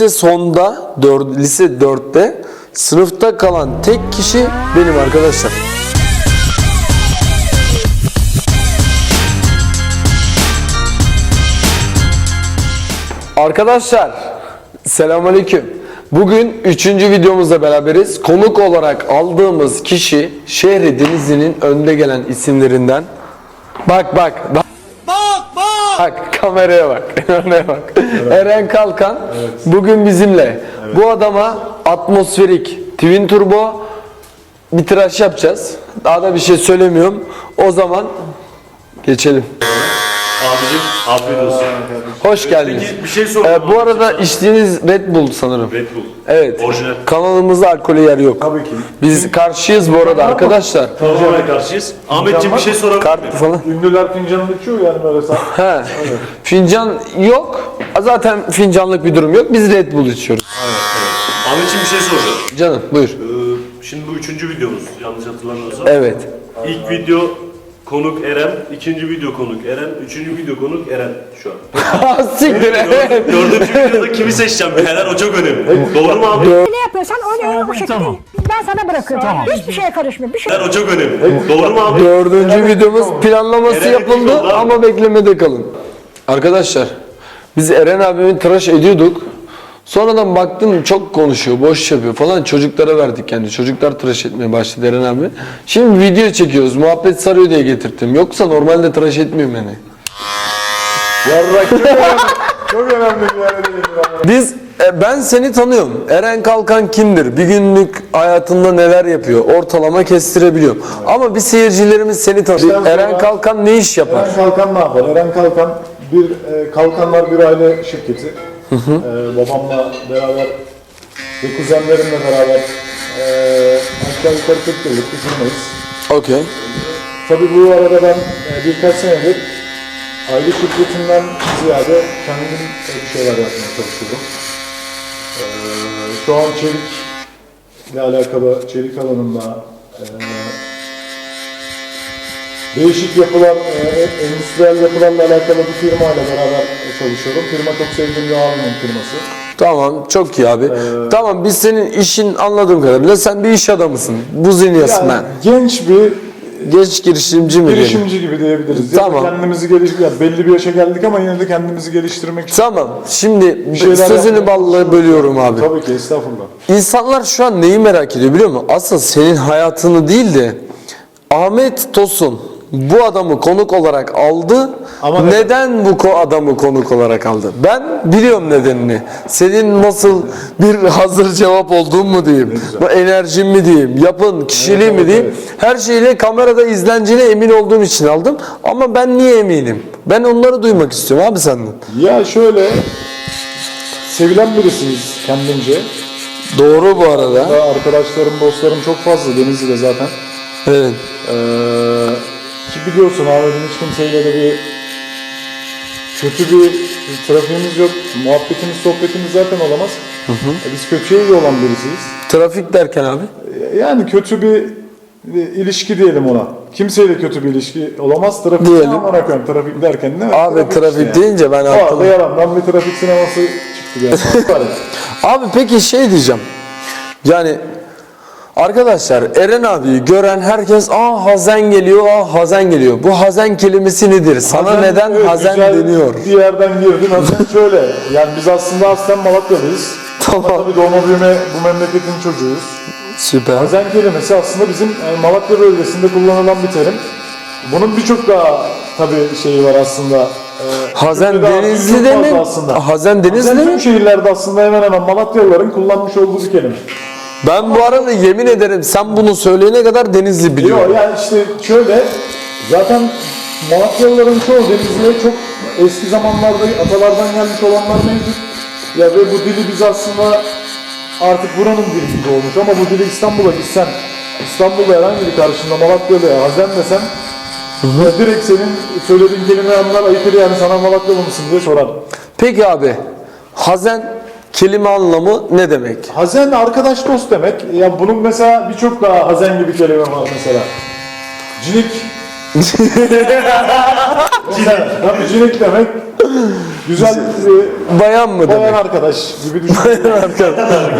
Lise sonda, dör- lise 4'te sınıfta kalan tek kişi benim arkadaşlar. Arkadaşlar selamünaleyküm. Bugün üçüncü videomuzla beraberiz. Konuk olarak aldığımız kişi şehri Denizli'nin önde gelen isimlerinden. Bak bak. Bak bak. kameraya bak. Kameraya bak. Eren Kalkan bugün bizimle. Bu adama atmosferik Twin Turbo bir tıraş yapacağız. Daha da bir şey söylemiyorum. O zaman geçelim. Abicim afiyet olsun. Hoş geldiniz. Peki bir şey soracağım. Ee, bu arada içtiğiniz Red Bull sanırım. Red Bull. Evet. Orijinal. Kanalımızda alkole yer yok. Tabii ki. Biz karşıyız bu arada arkadaşlar. Tamamen karşıyız. Ahmetciğim bir şey sorabilir Kart miyim? falan. Ünlüler fincanını içiyor yani böyle sen. He. Fincan yok. Zaten fincanlık bir durum yok. Biz Red Bull içiyoruz. Ahmetciğim bir şey soracağım. Canım buyur. Ee, şimdi bu üçüncü videomuz yanlış hatırlamıyorsam. Evet. İlk video konuk Eren, ikinci video konuk Eren, üçüncü video konuk Eren şu an. Siktir evet. Dördüncü videoda kimi seçeceğim beyler o çok önemli. Doğru mu abi? Ne yapıyorsan onu o şekilde ben sana bırakıyorum. Hiçbir şeye karışmıyor. Bir şey Beyler o çok önemli. Doğru mu abi? Dördüncü videomuz planlaması Eren yapıldı ama beklemede kalın. Arkadaşlar biz Eren abimin tıraş ediyorduk. Sonradan baktım çok konuşuyor, boş yapıyor falan. Çocuklara verdik yani. Çocuklar tıraş etmeye başladı Eren abi. Şimdi video çekiyoruz. Muhabbet sarıyor diye getirttim. Yoksa normalde tıraş etmiyorum yani. Yarrak çok önemli. Çok önemli bir yere değindin. Biz e, ben seni tanıyorum. Eren Kalkan kimdir? Bir günlük hayatında neler yapıyor? Ortalama kestirebiliyorum. Ama bir seyircilerimiz seni tanıyor. Eren Kalkan ne iş yapar? Eren Kalkan ne yapar? Eren Kalkan bir e, Kalkanlar bir aile şirketi. E, babamla beraber ve kuzenlerimle beraber e, aşağı yukarı 40 yıllık firmayız. Okey. Tabii bu arada ben e, birkaç senedir aile şirketinden ziyade kendim e, bir şeyler yapmaya çalışıyorum. E, şu an çelikle alakalı, çelik alanında e, değişik yapılar, e, endüstriyel yapılarla alakalı bir firma ile beraber çalışıyorum. Firma çok sevdiğim bir abimin firması. Tamam çok iyi abi. Tamam biz senin işin anladığım kadarıyla sen bir iş adamısın. Buziness Yani man. genç bir Genç girişimci mi diyelim? girişimci gibi diyebiliriz. Tamam. Yani kendimizi geliş yani belli bir yaşa geldik ama yine de kendimizi geliştirmek için Tamam. Şimdi sözünü çalışıyoruz. bölüyorum abi. Tabii ki estağfurullah. İnsanlar şu an neyi merak ediyor biliyor musun? Asıl senin hayatını değil de Ahmet Tosun bu adamı konuk olarak aldı. Ama neden bu ko- adamı konuk olarak aldı? Ben biliyorum nedenini. Senin nasıl bir hazır cevap olduğun mu diyeyim? Bu enerjin mi diyeyim? Yapın, kişiliği Evet, mi diyeyim? evet. Her şeyle kamerada izleneceğine emin olduğum için aldım. Ama ben niye eminim? Ben onları duymak istiyorum abi senden. Ya şöyle sevilen birisiniz kendince. Doğru bu arada. Arkadaşlarım, dostlarım çok fazla Denizli'de zaten. Evet. Ee, ki biliyorsun Ahmet'in hiç kimseyle de bir kötü bir trafiğimiz yok. Muhabbetimiz, sohbetimiz zaten olamaz. E, Biz kötüye iyi olan birisiyiz. Trafik derken abi. E, Yani kötü bir ilişki diyelim ona. Kimseyle kötü bir ilişki olamaz. Trafik Diyelim. amına koyayım trafik derken ne? Abi trafik işte deyince ben aklıma... yalandan bir trafik sineması çıktı yani. Abi peki şey diyeceğim. Yani arkadaşlar Eren abiyi gören herkes aa Hazen geliyor, aa Hazen geliyor. Bu Hazen kelimesi nedir? Sana Hazen, neden evet, Hazen güzel deniyor? Bir yerden girdin Hazen şöyle. Yani biz aslında aslen Malatyalıyız. Ama Tamam. tabii doğma büyüme bu memleketin çocuğuyuz. Süper. Hazen kelimesi aslında bizim yani Malatya bölgesinde kullanılan bir terim. Bunun birçok daha tabii şeyi var aslında. Ee, Hazen Denizli'de mi? Aslında. Hazen Denizli'de Hazen mi? tüm şehirlerde aslında hemen hemen Malatyalıların kullanmış olduğu bir kelime. Ben bu arada yemin ederim sen bunu söyleyene kadar Denizli biliyorum. Yok yani işte şöyle zaten Malatyalıların çoğu Denizli'ye çok eski zamanlarda atalardan gelmiş olanlar mevcut. Ya ve bu dili biz aslında artık buranın dili gibi olmuş ama bu dili İstanbul'a gitsen İstanbul'da herhangi bir karşında Malatyalı'ya Hazen desen ya direkt senin söylediğin kelimeyi anlar ayıpır yani sana Malatyalı mısın diye sorar. Peki abi Hazen kelime anlamı ne demek? Hazen arkadaş dost demek. Ya bunun mesela birçok daha Hazen gibi kelime var mesela. Cinik. Mesela, Tabii cinik demek Güzel e, Bayan mı bayan demek? arkadaş gibi düşün.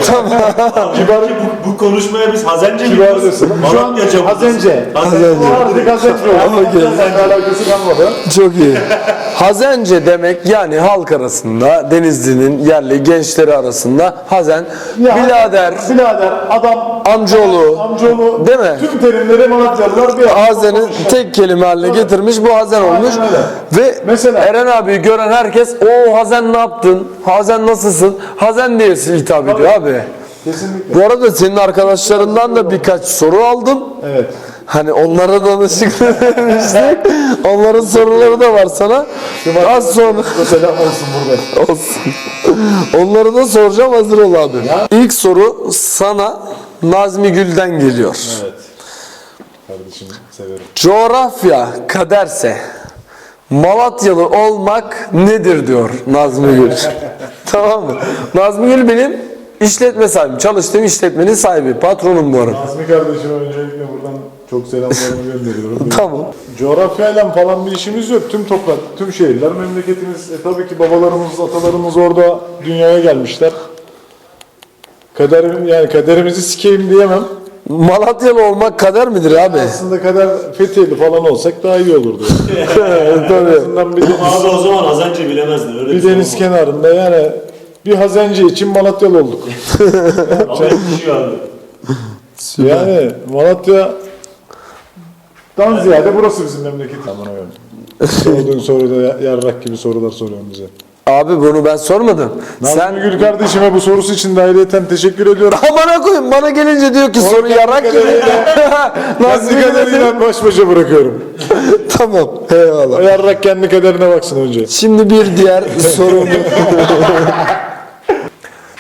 tamam. Kibar, Bu, bu konuşmaya biz Hazence mi kibar diyoruz? diyorsun. Şu an Malatya çabuk. Hazence. Hazence. Artık Hazence oldu. Seninle alakası kalmadı. Çok iyi. Hazence demek yani halk arasında Denizli'nin yerli gençleri arasında hazen, Ya, birader, Birader, adam, amcaoğlu, amcaoğlu. Değil mi? Tüm terimleri Malatyalılar bir Hazen'i konuşuyor. tek kelime haline getirmiş bu Hazen olmuş. öyle. Ve Mesela- Eren abiyi gören herkes o Hazen ne yaptın? Hazen nasılsın? Hazen diye hitap ediyor abi. Kesinlikle. Bu arada senin arkadaşlarından da birkaç soru aldım. Evet. Hani onlara danışık vermiştik. Onların soruları da var sana. Az sonra Selam olsun burada. olsun. Onları da soracağım hazır ol abi. İlk soru sana Nazmi Gül'den geliyor. Evet. Kardeşim severim. Coğrafya kaderse Malatyalı olmak nedir diyor Nazmi Gül. tamam mı? Nazmi Gül benim işletme sahibim. Çalıştığım işletmenin sahibi. Patronum bu arada. Nazmi kardeşime öncelikle buradan çok selamlarımı gönderiyorum. Tamam. Coğrafyayla falan bir işimiz yok. Tüm toprak, tüm şehirler memleketimiz. E, tabii ki babalarımız, atalarımız orada dünyaya gelmişler. Kaderim, yani kaderimizi sikeyim diyemem. Malatyalı olmak kader midir abi? Aslında kader Fethiyeli falan olsak daha iyi olurdu. en Tabii. azından bir deniz, Abi o zaman Hazence bilemezdi. Öyle bir şey deniz kenarında yani bir Hazence için Malatyalı olduk. Ama yakışıyor abi. Yani Malatya Dan ziyade burası bizim memleketimiz. Sorduğun soruda ya- yarrak gibi sorular soruyorsun bize. Abi bunu ben sormadım. Nazmi Sen Gül kardeşime bu sorusu için de ayrıyeten teşekkür ediyorum. Amına koyayım bana gelince diyor ki soru yarak gibi. Kendi Gül'e kaderiyle baş başa bırakıyorum. Tamam. Eyvallah. Yarrak kendi kaderine baksın önce. Şimdi bir diğer sorum.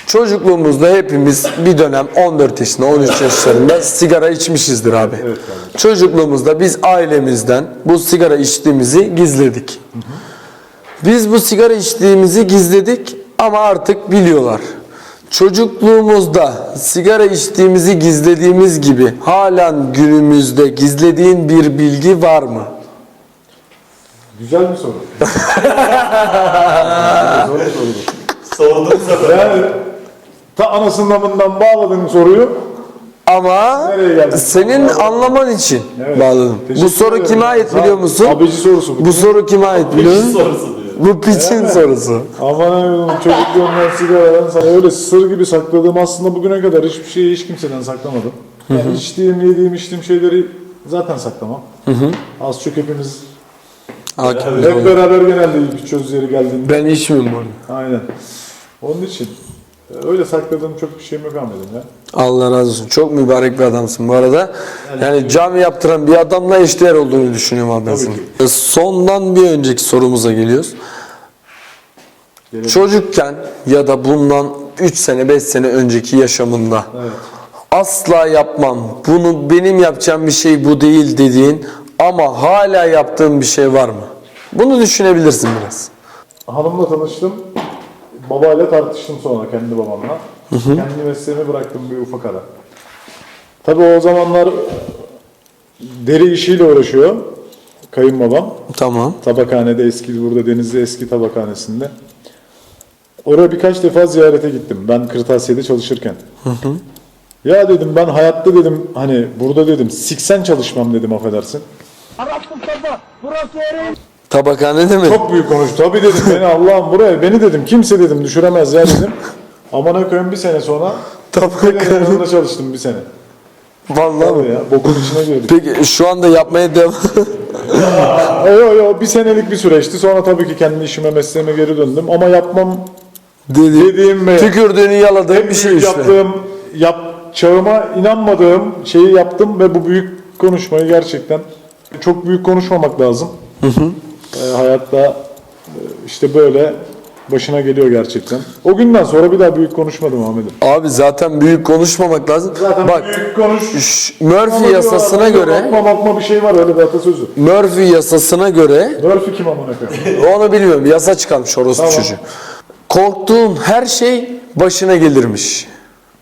Çocukluğumuzda hepimiz bir dönem 14 yaşında 13 yaşlarında sigara içmişizdir abi. Çocukluğumuzda biz ailemizden bu sigara içtiğimizi gizledik. Biz bu sigara içtiğimizi gizledik ama artık biliyorlar. Çocukluğumuzda sigara içtiğimizi gizlediğimiz gibi halen günümüzde gizlediğin bir bilgi var mı? Güzel bir soru. Zor bir soru. Sordum sana. Yani ta anasından bundan bağladığın soruyu Ama senin anlaman için Evet. bağladım. Teşekkür Bu soru ederim. kime ait biliyor musun? Abici sorusu bu. Bu soru kime ait biliyor musun? sorusu. Bu piçin sorusu. Aman Allah'ım çocukluğumdan sigaradan sana öyle sır gibi sakladığım aslında bugüne kadar hiçbir şeyi hiç kimseden saklamadım. Yani içtiğim, yediğim, içtiğim şeyleri zaten saklamam. Az çok hepimiz Hakim hep beraber genelde ilk çöz yeri geldiğinde. Ben içmiyorum bu arada. Aynen. Onun için öyle sakladığım çok bir şeyim yok Ahmet'im ya. Allah razı olsun. Çok mübarek bir adamsın bu arada. Yani cami yaptıran bir adamla eşdeğer olduğunu düşünüyorum abi ben Tabii sana. ki. E, Sondan bir önceki sorumuza geliyoruz. Gelelim. Çocukken ya da bundan 3 sene 5 sene önceki yaşamında Evet. asla yapmam. Bunu benim yapacağım bir şey bu değil dediğin ama hala yaptığın bir şey var mı? Bunu düşünebilirsin biraz. Hanımla tanıştım. Babayla tartıştım sonra kendi babamla. Kendi mesleğimi bıraktım bir ufak ara. Tabii o zamanlar deri işiyle uğraşıyor kayınbabam. Tamam. Tabakhanede eski burada Denizli eski tabakhanesinde. Oraya birkaç defa ziyarete gittim. Ben kırtasiyede çalışırken. Ya dedim ben hayatta dedim hani burada dedim siksen çalışmam dedim affedersin. Tabakhanede mi? Çok büyük konuştu. Tabii dedim beni Allah'ım buraya beni dedim kimse dedim düşüremez ya dedim. Aman koyayım bir sene sonra Tabakhane. yanında çalıştım bir sene. Vallahi Tabii mi? ya bokun içine girdik. Peki şu anda yapmaya devam... Yo yo bir senelik bir süreçti. Sonra tabii ki kendi işime mesleğime geri döndüm. Ama yapmam Dedi. dediğim ve Tükürdüğünü yaladığın en bir şey büyük işte. yaptığım, yapacağıma inanmadığım şeyi yaptım ve bu büyük konuşmayı gerçekten çok büyük konuşmamak lazım. Ee, hayatta e, işte böyle başına geliyor gerçekten. O günden sonra bir daha büyük konuşmadım Ahmet'im. Abi zaten büyük konuşmamak lazım. Zaten Bak büyük konuş. Ş- Murphy yasasına göre Bakma bakma bir şey var öyle bir atasözü. Murphy yasasına göre Murphy kim amına koyayım? onu bilmiyorum yasa çıkarmış orospu Tamam. çocuğu. Korktuğun her şey başına gelirmiş.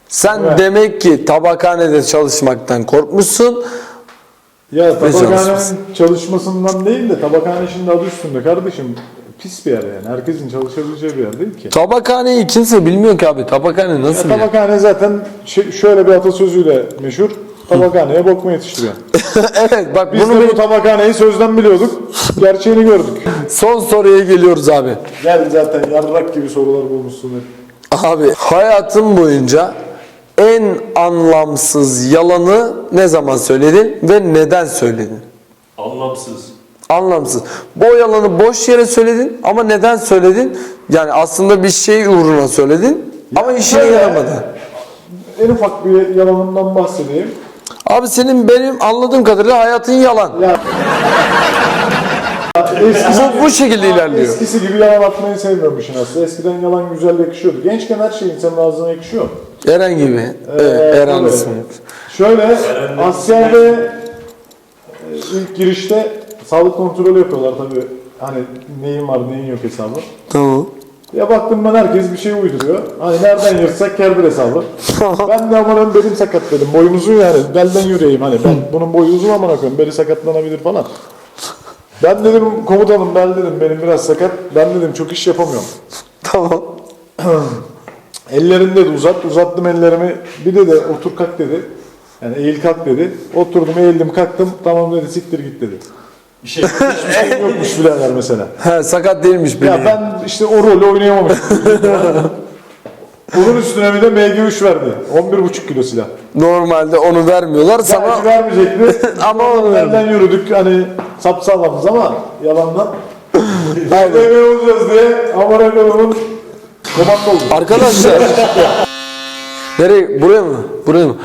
Sen Evet. demek ki tabakhanede çalışmaktan korkmuşsun. Ya çalışmışsın. tabakhanenin çalışmasından değil de tabakhane şimdi adı üstünde kardeşim. pis bir yer yani. Herkesin çalışabileceği bir yer değil ki. Tabakhaneyi kimse bilmiyor ki abi. Tabakhane nasıl bir yer? Tabakhane zaten şey- şöyle bir atasözüyle meşhur. Tabakhaneye bok mu yetiştiriyor? evet bak Biz bunu de bir- bu tabakhaneyi sözden biliyorduk. Gerçeğini gördük. son soruya geliyoruz abi. Gel zaten yarrak gibi sorular bulmuşsun hep. Abi hayatın boyunca en anlamsız yalanı ne zaman söyledin ve neden söyledin? Anlamsız. Anlamsız. Bu yalanı boş yere söyledin ama neden söyledin? Yani aslında bir şey uğruna söyledin ama işine şöyle- yaramadı. En ufak bir yalanımdan bahsedeyim. Abi senin benim anladığım kadarıyla hayatın yalan. Ya, eskisi, Bu, bu şekilde ilerliyor. eskisi gibi yalan atmayı sevmiyorum işin aslında. Eskiden yalan güzel yakışıyordu. Gençken her şey insanın ağzına yakışıyor. Eren gibi. Ee, Evet, Eren ismi. Şöyle askerde e, ilk girişte sağlık kontrolü yapıyorlar tabii. Hani neyin var neyin yok hesabı. Tamam. Ya baktım ben herkes bir şey uyduruyor. Hani nereden yırtsak kerdir hesabı. ben de aman belim sakat dedim. Boyum uzun yani. Belden yürüyeyim hani. Ben bunun boyu uzun aman koyayım. Beli sakatlanabilir falan. Ben dedim komutanım ben dedim benim biraz sakat. Ben dedim çok iş yapamıyorum. Tamam. Ellerini dedi uzat. Uzattım ellerimi. Bir de de otur kalk dedi. Yani eğil kalk dedi. Oturdum eğildim kalktım. Tamam dedi siktir git dedi. Bir şey, hiçbir şey yokmuş birader mesela. He, sakat değilmiş Ya bildiğin. ben işte o rolü oynayamamışım. Bunun üstüne bir de MG3 verdi. 11,5 kilo silah. Normalde onu vermiyorlar Belki sana vermeyecekti. ama onu. Nereden yürüdük hani sapsağlamız ama yalandan. MG olacağız diye amına koyduğumun komando oldu. Arkadaşlar. Nereye? Buraya mı? Buraya mı?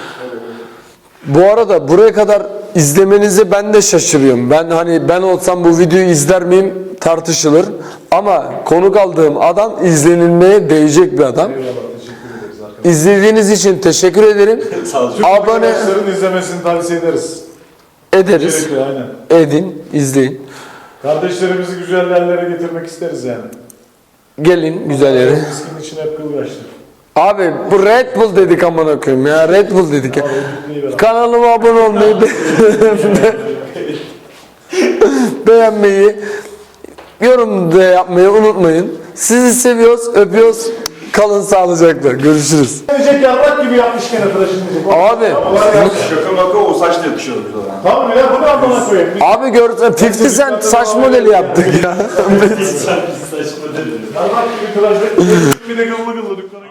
Bu arada buraya kadar izlemenizi ben de şaşırıyorum. Ben hani ben olsam bu videoyu izler miyim tartışılır. Ama konuk aldığım adam izlenilmeye değecek bir adam. İzlediğiniz için teşekkür ederim. Abone Arkadaşların izlemesini tavsiye ederiz. ederiz. Gerekiyor aynen. Edin, izleyin. Kardeşlerimizi güzel yerlere getirmek isteriz yani. Gelin güzel yere. Riskin için hep kıl yaşlı. Abi bu Red Bull dedik amına koyayım ya. Red Bull dedik ya. Neyi ver? Kanalıma abone olmayı, be- beğenmeyi, yorum da yapmayı unutmayın. Sizi seviyoruz, öpüyoruz. Kalın sağlıcakla. Görüşürüz. Gelecek yarrak gibi yapmış gene tıraşını diyecek. Abi, Şaka maka o saçla yakışıyordu bize lan. Tamam ya bu ne amına koyayım? abi gördün 50 Cent saç modeli yaptık ya. Saçma dedi. Yarrak gibi tıraşlık. bir de gıllı gıllı dükkana.